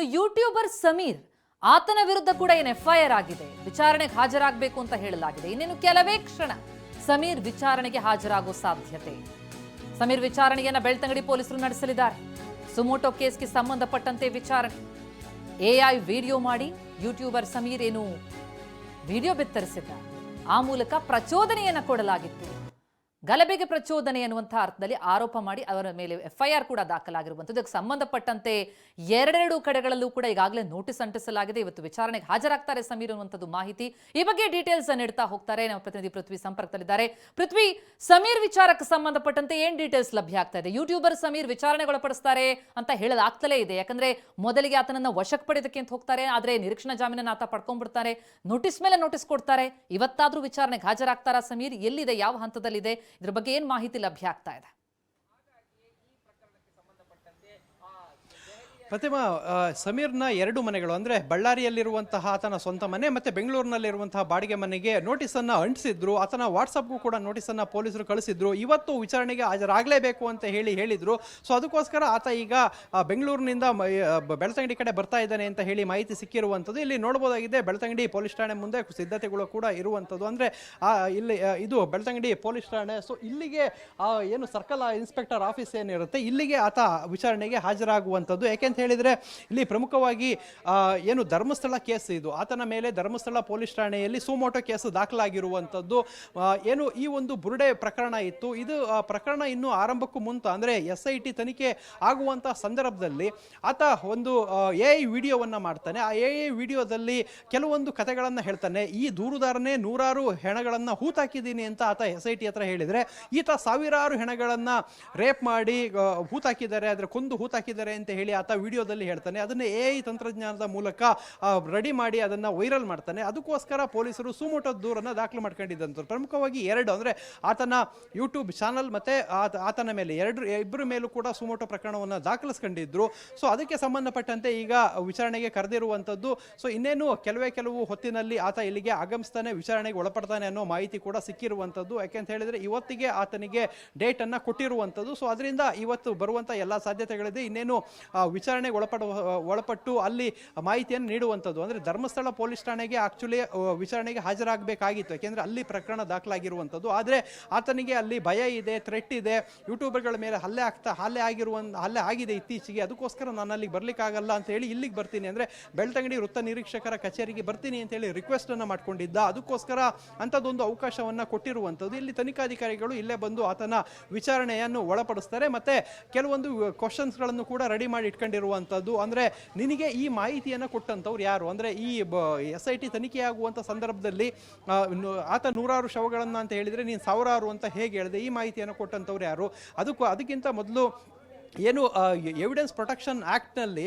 ಇನ್ನು ಯೂಟ್ಯೂಬರ್ ಸಮೀರ್, ಆತನ ವಿರುದ್ಧ ಕೂಡ ಏನು ಎಫ್ಐಆರ್ ಆಗಿದೆ? ವಿಚಾರಣೆಗೆ ಹಾಜರಾಗಬೇಕು ಅಂತ ಹೇಳಲಾಗಿದೆ. ಇನ್ನೇನು ಕೆಲವೇ ಕ್ಷಣ ಸಮೀರ್ ವಿಚಾರಣೆಗೆ ಹಾಜರಾಗೋ ಸಾಧ್ಯತೆ ಸಮೀರ್ ವಿಚಾರಣೆಯನ್ನ ಬೆಳ್ತಂಗಡಿ ಪೊಲೀಸರು ನಡೆಸಲಿದ್ದಾರೆ. ಸುಮೋಟೋ ಕೇಸ್ಗೆ ಸಂಬಂಧಪಟ್ಟಂತೆ ವಿಚಾರಣೆ. ಎಐ ವಿಡಿಯೋ ಮಾಡಿ ಯೂಟ್ಯೂಬರ್ ಸಮೀರ್ ಏನು ವಿಡಿಯೋ ಬಿತ್ತರಿಸಿದ್ದ ಆ ಮೂಲಕ ಪ್ರಚೋದನೆಯನ್ನ ಕೊಡಲಾಗಿತ್ತು. ಗಲಭೆಗೆ ಪ್ರಚೋದನೆ ಅನ್ನುವಂಥ ಅರ್ಥದಲ್ಲಿ ಆರೋಪ ಮಾಡಿ ಅವರ ಮೇಲೆ ಎಫ್ಐಆರ್ ಕೂಡ ದಾಖಲಾಗಿರುವಂಥದ್ದು. ಇದಕ್ಕೆ ಸಂಬಂಧಪಟ್ಟಂತೆ ಎರಡೆರಡು ಕಡೆಗಳಲ್ಲೂ ಕೂಡ ಈಗಾಗಲೇ ನೋಟಿಸ್ ಅಂಟಿಸಲಾಗಿದೆ. ಇವತ್ತು ವಿಚಾರಣೆಗೆ ಹಾಜರಾಗ್ತಾರೆ ಸಮೀರ್ ಅನ್ನುವಂಥದ್ದು ಮಾಹಿತಿ. ಈ ಬಗ್ಗೆ ಡೀಟೇಲ್ಸ್ ನೀಡ್ತಾ ಹೋಗ್ತಾರೆ. ನಮ್ಮ ಪ್ರತಿನಿಧಿ ಪೃಥ್ವಿ ಸಂಪರ್ಕದಲ್ಲಿದ್ದಾರೆ. ಪೃಥ್ವಿ, ಸಮೀರ್ ವಿಚಾರಕ್ಕೆ ಸಂಬಂಧಪಟ್ಟಂತೆ ಏನ್ ಡೀಟೇಲ್ಸ್ ಲಭ್ಯ ಆಗ್ತಾ ಇದೆ? ಯೂಟ್ಯೂಬರ್ ಸಮೀರ್ ವಿಚಾರಣೆಗೊಳಪಡಿಸ್ತಾರೆ ಅಂತ ಹೇಳಲಾಗ್ತಲೇ ಇದೆ. ಯಾಕಂದ್ರೆ ಮೊದಲಿಗೆ ಆತನನ್ನ ವಶಕ್ಕೆ ಪಡೆದಕ್ಕೆ ಅಂತ ಹೋಗ್ತಾರೆ. ಆದ್ರೆ ನಿರೀಕ್ಷಣಾ ಜಾಮೀನನ್ನು ಆತ ಪಡ್ಕೊಂಡ್ಬಿಡ್ತಾರೆ. ನೋಟಿಸ್ ಮೇಲೆ ನೋಟಿಸ್ ಕೊಡ್ತಾರೆ. ಇವತ್ತಾದ್ರೂ ವಿಚಾರಣೆಗೆ ಹಾಜರಾಗ್ತಾರಾ ಸಮೀರ್? ಎಲ್ಲಿದೆ? ಯಾವ ಹಂತದಲ್ಲಿದೆ? ಇದ್ರ ಬಗ್ಗೆ ಏನ್ ಮಾಹಿತಿ ಲಭ್ಯ ಆಗ್ತಾ ಇದೆ? ಪ್ರತಿಮಾ ಸಮೀರ್ನ ಎರಡು ಮನೆಗಳು, ಅಂದರೆ ಬಳ್ಳಾರಿಯಲ್ಲಿರುವಂತಹ ಆತನ ಸ್ವಂತ ಮನೆ ಮತ್ತು ಬೆಂಗಳೂರಿನಲ್ಲಿರುವಂತಹ ಬಾಡಿಗೆ ಮನೆಗೆ ನೋಟಿಸನ್ನು ಅಂಟಿಸಿದ್ರು. ಆತನ ವಾಟ್ಸಪ್ಗೂ ಕೂಡ ನೋಟಿಸನ್ನು ಪೊಲೀಸರು ಕಳಿಸಿದ್ರು. ಇವತ್ತು ವಿಚಾರಣೆಗೆ ಹಾಜರಾಗಲೇಬೇಕು ಅಂತ ಹೇಳಿ ಹೇಳಿದರು. ಸೊ, ಅದಕ್ಕೋಸ್ಕರ ಆತ ಈಗ ಬೆಂಗಳೂರಿನಿಂದ ಬೆಳತಂಗಡಿ ಕಡೆ ಬರ್ತಾ ಇದ್ದಾನೆ ಅಂತ ಹೇಳಿ ಮಾಹಿತಿ ಸಿಕ್ಕಿರುವಂಥದ್ದು. ಇಲ್ಲಿ ನೋಡ್ಬೋದಾಗಿದೆ, ಬೆಳತಂಗಡಿ ಪೊಲೀಸ್ ಠಾಣೆ ಮುಂದೆ ಸಿದ್ಧತೆಗಳು ಕೂಡ ಇರುವಂಥದ್ದು. ಅಂದರೆ ಇಲ್ಲಿ ಇದು ಬೆಳತಂಗಡಿ ಪೊಲೀಸ್ ಠಾಣೆ. ಸೊ, ಇಲ್ಲಿಗೆ ಏನು ಸರ್ಕಲ್ ಇನ್ಸ್ಪೆಕ್ಟರ್ ಆಫೀಸ್ ಏನಿರುತ್ತೆ, ಇಲ್ಲಿಗೆ ಆತ ವಿಚಾರಣೆಗೆ ಹಾಜರಾಗುವಂಥದ್ದು. ಯಾಕೆಂತ ಹೇಳಿದ್ರೆ, ಇಲ್ಲಿ ಪ್ರಮುಖವಾಗಿ ಏನು ಧರ್ಮಸ್ಥಳ ಕೇಸ್ ಇದು. ಆತನ ಮೇಲೆ ಧರ್ಮಸ್ಥಳ ಪೊಲೀಸ್ ಠಾಣೆಯಲ್ಲಿ ಸುಮೋಟೋ ಕೇಸ್ ದಾಖಲಾಗಿರುವಂಥದ್ದು ಏನು ಈ ಒಂದು ಬುರುಡೆ ಪ್ರಕರಣ ಇತ್ತು. ಇದು ಪ್ರಕರಣ ಇನ್ನೂ ಆರಂಭಕ್ಕೂ ಮುಂತ, ಅಂದರೆ ಎಸ್ ಐ ಟಿ ತನಿಖೆ ಆಗುವಂತ ಸಂದರ್ಭದಲ್ಲಿ ಆತ ಒಂದು ಎ ಐ ವಿಡಿಯೋವನ್ನು ಮಾಡ್ತಾನೆ. ಆ ಎ ಐ ವಿಡಿಯೋದಲ್ಲಿ ಕೆಲವೊಂದು ಕಥೆಗಳನ್ನು ಹೇಳ್ತಾನೆ. ಈ ದೂರುದಾರನೇ ನೂರಾರು ಹೆಣಗಳನ್ನು ಹೂತಾಕಿದ್ದೀನಿ ಅಂತ ಆತ ಎಸ್ ಐ ಟಿ ಹತ್ರ ಹೇಳಿದರೆ, ಈತ ಸಾವಿರಾರು ಹೆಣಗಳನ್ನು ರೇಪ್ ಮಾಡಿ ಹೂತಾಕಿದ್ದಾರೆ ಅದರ ಕೊಂದು ಹೂತಾಕಿದ್ದಾರೆ ಅಂತ ಹೇಳಿ ಆತ ವಿಡಿಯೋದಲ್ಲಿ ಹೇಳ್ತಾನೆ ಅದನ್ನ ಎ ಐ ತಂತ್ರಜ್ಞಾನದ ಮೂಲಕ ರೆಡಿ ಮಾಡಿ ಅದನ್ನು ವೈರಲ್ ಮಾಡ್ತಾನೆ. ಅದಕ್ಕೋಸ್ಕರ ಪೊಲೀಸರು ಸುಮೋಟೋ ದೂರನ್ನು ದಾಖಲು ಮಾಡ್ಕೊಂಡಿದ್ದಂಥವ್ರು. ಪ್ರಮುಖವಾಗಿ ಎರಡು ಅಂದರೆ ಆತನ ಯೂಟ್ಯೂಬ್ ಚಾನಲ್ ಮತ್ತು ಆತ- ಆತನ ಮೇಲೆ ಎರಡು ಇಬ್ಬರ ಮೇಲೂ ಕೂಡ ಸುಮೋಟೋ ಪ್ರಕರಣವನ್ನು ದಾಖಲಿಸ್ಕೊಂಡಿದ್ರು. ಸೊ ಅದಕ್ಕೆ ಸಂಬಂಧಪಟ್ಟಂತೆ ಈಗ ವಿಚಾರಣೆಗೆ ಕರೆದಿರುವಂಥದ್ದು ಸೊ ಇನ್ನೇನು ಕೆಲವೇ ಕೆಲವು ಹೊತ್ತಿನಲ್ಲಿ ಆತ ಇಲ್ಲಿಗೆ ಆಗಮಿಸ್ತಾನೆ ವಿಚಾರಣೆಗೆ ಒಳಪಡ್ತಾನೆ ಅನ್ನೋ ಮಾಹಿತಿ ಕೂಡ ಸಿಕ್ಕಿರುವಂಥದ್ದು. ಯಾಕೆಂತ ಹೇಳಿದರೆ ಇವತ್ತಿಗೆ ಆತನಿಗೆ ಡೇಟನ್ನು ಕೊಟ್ಟಿರುವಂಥದ್ದು. ಸೊ ಅದರಿಂದ ಇವತ್ತು ಬರುವಂಥ ಎಲ್ಲ ಸಾಧ್ಯತೆಗಳಿದೆ. ಇನ್ನೇನು ಆ, ವಿಚಾರಣೆಗೆ ಒಳಪಡ, ಒಳಪಟ್ಟು ಅಲ್ಲಿ ಮಾಹಿತಿಯನ್ನು ನೀಡುವಂಥದ್ದು. ಅಂದರೆ ಧರ್ಮಸ್ಥಳ ಪೊಲೀಸ್ ಠಾಣೆಗೆ ಆ್ಯಕ್ಚುಲಿ ವಿಚಾರಣೆಗೆ ಹಾಜರಾಗಬೇಕಾಗಿತ್ತು. ಯಾಕೆಂದರೆ ಅಲ್ಲಿ ಪ್ರಕರಣ ದಾಖಲಾಗಿರುವಂಥದ್ದು. ಆದರೆ ಆತನಿಗೆ ಅಲ್ಲಿ ಭಯ ಇದೆ ಥ್ರೆಟ್ ಇದೆ. ಯೂಟ್ಯೂಬರ್ಗಳ ಮೇಲೆ ಹಲ್ಲೆ ಆಗ್ತಾ, ಹಲ್ಲೆ ಆಗಿರುವ ಹಲ್ಲೆ ಆಗಿದೆ ಇತ್ತೀಚೆಗೆ. ಅದಕ್ಕೋಸ್ಕರ ನಾನು ಅಲ್ಲಿಗೆ ಬರಲಿಕ್ಕಾಗಲ್ಲ ಅಂತ ಹೇಳಿ ಇಲ್ಲಿಗೆ ಬರ್ತೀನಿ. ಅಂದರೆ ಬೆಳ್ತಂಗಡಿ ವೃತ್ತ ನಿರೀಕ್ಷಕರ ಕಚೇರಿಗೆ ಬರ್ತೀನಿ ಅಂತ ಹೇಳಿ ಮಾಡಿಕೊಂಡಿದ್ದ. ಅದಕ್ಕೋಸ್ಕರ ಅಂಥದ್ದೊಂದು ಅವಕಾಶವನ್ನು ಕೊಟ್ಟಿರುವಂಥದ್ದು. ಇಲ್ಲಿ ತನಿಖಾಧಿಕಾರಿಗಳು ಇಲ್ಲೇ ಬಂದು ಆತನ ವಿಚಾರಣೆಯನ್ನು ಒಳಪಡಿಸ್ತಾರೆ. ಮತ್ತೆ ಕೆಲವೊಂದು ಕ್ವಶನ್ಸ್ಗಳನ್ನು ಕೂಡ ರೆಡಿ ಮಾಡಿ ಇಟ್ಕೊಂಡಿರುವಂಥದ್ದು ಅಂದರೆ ನಿನಗೆ ಈ ಮಾಹಿತಿಯನ್ನು ಕೊಟ್ಟಂಥವ್ರು ಯಾರು? ಅಂದರೆ ಈ ಎಸ್ ಐ ಟಿ ತನಿಖೆಯಾಗುವಂಥ ಸಂದರ್ಭದಲ್ಲಿ ಆತ ನೂರಾರು ಶವಗಳನ್ನು ಅಂತ ಹೇಳಿದರೆ ನೀನು ಸಾವಿರಾರು ಅಂತ ಹೇಗೆ ಹೇಳಿದೆ? ಈ ಮಾಹಿತಿಯನ್ನು ಕೊಟ್ಟಂಥವ್ರು ಯಾರು? ಅದಕ್ಕೂ, ಅದಕ್ಕಿಂತ ಮೊದಲು ಏನು ಎವಿಡೆನ್ಸ್ ಪ್ರೊಟೆಕ್ಷನ್ ಆ್ಯಕ್ಟ್ನಲ್ಲಿ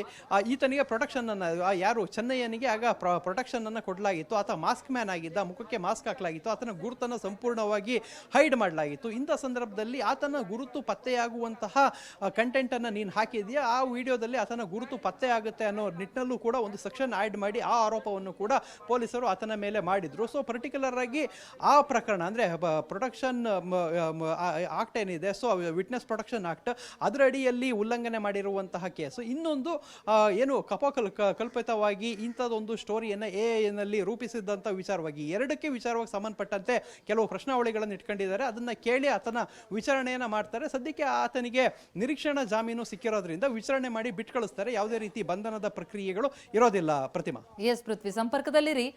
ಈತನಿಗೆ ಪ್ರೊಟೆಕ್ಷನ್ ಅನ್ನು ಆ, ಯಾರು ಚೆನ್ನಯ್ಯನಿಗೆ ಆಗ ಪ್ರ ಪ್ರೊಟೆಕ್ಷನನ್ನು ಕೊಡಲಾಗಿತ್ತು. ಆತ ಮಾಸ್ಕ್ ಮ್ಯಾನ್ ಆಗಿದ್ದ ಮುಖಕ್ಕೆ ಮಾಸ್ಕ್ ಹಾಕಲಾಗಿತ್ತು. ಆತನ ಗುರುತನ್ನು ಸಂಪೂರ್ಣವಾಗಿ ಹೈಡ್ ಮಾಡಲಾಗಿತ್ತು. ಇಂಥ ಸಂದರ್ಭದಲ್ಲಿ ಆತನ ಗುರುತು ಪತ್ತೆಯಾಗುವಂತಹ ಕಂಟೆಂಟನ್ನು ನೀನು ಹಾಕಿದೆಯಾ? ಆ ವಿಡಿಯೋದಲ್ಲಿ ಆತನ ಗುರುತು ಪತ್ತೆ ಆಗುತ್ತೆ ಅನ್ನೋ ನಿಟ್ಟಿನಲ್ಲೂ ಕೂಡ ಒಂದು ಸೆಕ್ಷನ್ ಆ್ಯಡ್ ಮಾಡಿ ಆ ಆರೋಪವನ್ನು ಕೂಡ ಪೊಲೀಸರು ಆತನ ಮೇಲೆ ಮಾಡಿದರು. ಸೊ ಪರ್ಟಿಕ್ಯುಲರ್ ಆಗಿ ಆ ಪ್ರಕರಣ ಅಂದರೆ ಪ್ರೊಟೆಕ್ಷನ್ ಆಕ್ಟ್ ಏನಿದೆ ಸೊ ವಿಟ್ನೆಸ್ ಪ್ರೊಟೆಕ್ಷನ್ ಆಕ್ಟ್ ಅದರ ಅಡಿಯಲ್ಲಿ ಉಲ್ಲಂಘನೆ ಮಾಡಿರುವಂತಹ ಕೇಸು. ಇನ್ನೊಂದು ಏನು ಕಪಕಲ್, ಕ- ಕಲ್ಪಿತವಾಗಿ ಇಂಥದ್ದೊಂದು ಸ್ಟೋರಿಯನ್ನು ಎ ನಲ್ಲಿ ರೂಪಿಸಿದ್ದಂಥ ವಿಚಾರವಾಗಿ, ಎರಡಕ್ಕೆ ವಿಚಾರವಾಗಿ ಸಂಬಂಧಪಟ್ಟಂತೆ ಕೆಲವು ಪ್ರಶ್ನಾವಳಿಗಳನ್ನು ಇಟ್ಕೊಂಡಿದ್ದಾರೆ. ಅದನ್ನು ಕೇಳಿ ಆತನ ವಿಚಾರಣೆಯನ್ನು ಮಾಡ್ತಾರೆ. ಸದ್ಯಕ್ಕೆ ಆತನಿಗೆ ನಿರೀಕ್ಷಣಾ ಜಾಮೀನು ಸಿಕ್ಕಿರೋದ್ರಿಂದ ವಿಚಾರಣೆ ಮಾಡಿ ಬಿಟ್ಟು ಕಳಿಸ್ತಾರೆ ಯಾವುದೇ ರೀತಿ ಬಂಧನದ ಪ್ರಕ್ರಿಯೆಗಳು ಇರೋದಿಲ್ಲ. ಪ್ರತಿಮಾ. ಎಸ್, ಪೃಥ್ವಿ. ಸಂಪರ್ಕದಲ್ಲಿರಿ.